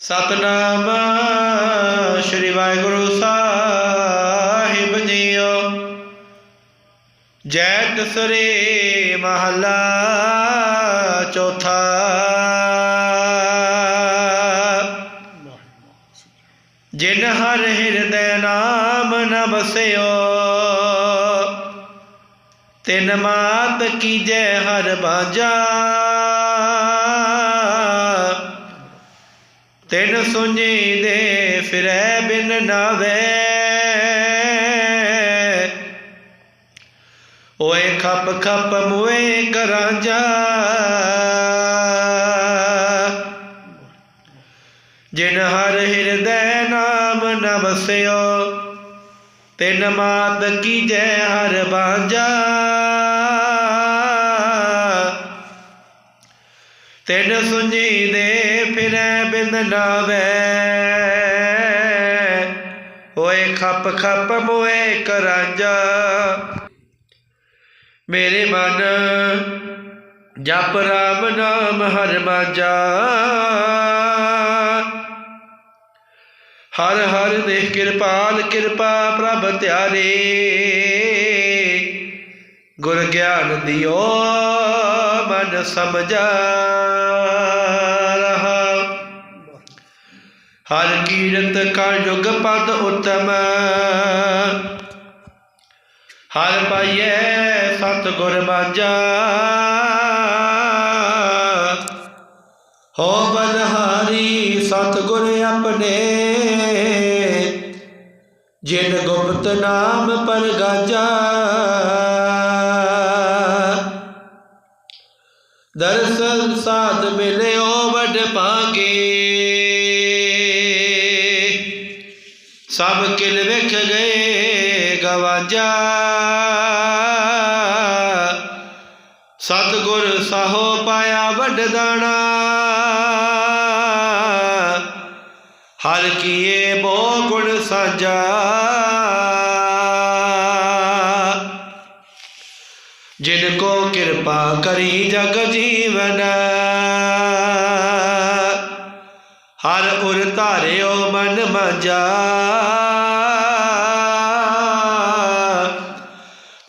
ਸਤਨਾਮ ਸ੍ਰੀ ਵਾਹਿਗੁਰੂ ਸਾਹਿਬ ਜੀਓ। ਜੈ ਤਸਰੇ ਮਹਲਾ ਚੌਥਾ। ਜਿਨ ਹਰ ਹਿਰਦੈ ਨਾਮ ਨ ਬਸਿਓ ਤਿਨ ਮਾਤ ਕੀਜੈ ਹਰ ਬਾਜਾ ਤਿਨ ਸੁਣੀ ਦੇ ਫਿਰੈ ਬਿਨ ਨਾਵੇ। ਓਏ ਖੱਪ ਖੱਪ ਮੁਏ ਕਰਾਂਜਾ ਜਿਨ ਹਰ ਹਿਰਦੈ ਨਾਮ ਨ ਬਸਿਓ ਤਿਨ ਮਾਤ ਕੀਜੈ ਹਰ ਬਾਂਝਾ। ਤਿਨ ਸੁਣੀ ਦੇ ਫਿਰੈ ਬਿੰਦ ਨਾਵੇ। ਓਏ ਖੱਪ ਖੱਪ ਮੋਏ ਕਰਾਂਜਾ ਮੇਰੇ ਮਨ ਜਪ ਰਾਮ ਨਾਮ ਹਰ ਮਾਂਜਾ ਹਰ ਹਰ ਦੇਖ ਕਿਰਪਾਲ ਕਿਰਪਾ ਪ੍ਰਭ ਧਿਆਰੇ ਗੁਰ ਗਿਆਨ ਦਿਓ, ਮਨ ਸਮਝਾ ਰਹਾ। ਹਰ ਕੀਰਤ ਕਰ ਜੁਗ ਪਦ ਉਤਮ। ਹਰ ਪਾਈਏ ਸਤ ਗੁਰ ਬਾਜਾ। ਹੋ ਬਨਹਾਰੀ ਸਤ ਗੁਰ ਆਪਣੇ। ਜਿਨ ਗੁਪਤ ਨਾਮ ਪਰ ਗਾਜਾ ਦਰਸ਼ਨ ਸਾਧ ਮਿਲਿਓ ਵਡ ਪਾਗੇ ਸਭ ਕਿਲ ਵੇਖ ਗਏ ਗਵਾਜਾ। ਸਤਗੁਰ ਸਾਹੋ ਪਾਇਆ ਵੱਡ ਦਾਣਾ। ਹਰ ਕੀਏ ਬੋ ਗੁਣ ਸਾਜਾ ਜਿਨ ਕੋ ਕਿਰਪਾ ਕਰੀ ਜਗ ਜੀਵਨ। ਹਰ ਉਰ ਧਾਰਿਓ ਮਨ ਮਾਜਾ।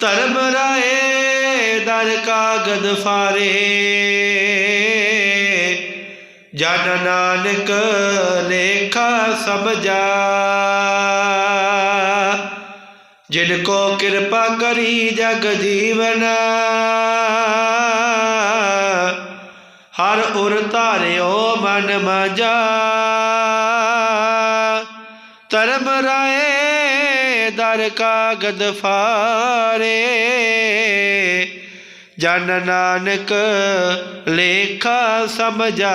ਧਰਮ ਰਾਏ ਦਰ ਕਾਗਦ ਫਾਰੇ। ਜਨ ਨਾਨਕ ਲੇਖਾ ਸਮਝਾ। ਜਿਨ ਕੋ ਕਿਰਪਾ ਕਰੀ ਜਗ ਜੀਵਨ, ਹਰ ਉਰ ਧਾਰਿਓ ਮਨ ਮਜਾ। ਧਰਮ ਰਾਏ ਦਰ ਕਾਗਦ ਫਾਰੇ, ਜਨ ਨਾਨਕ ਲੇਖਾ ਸਮਝਾ।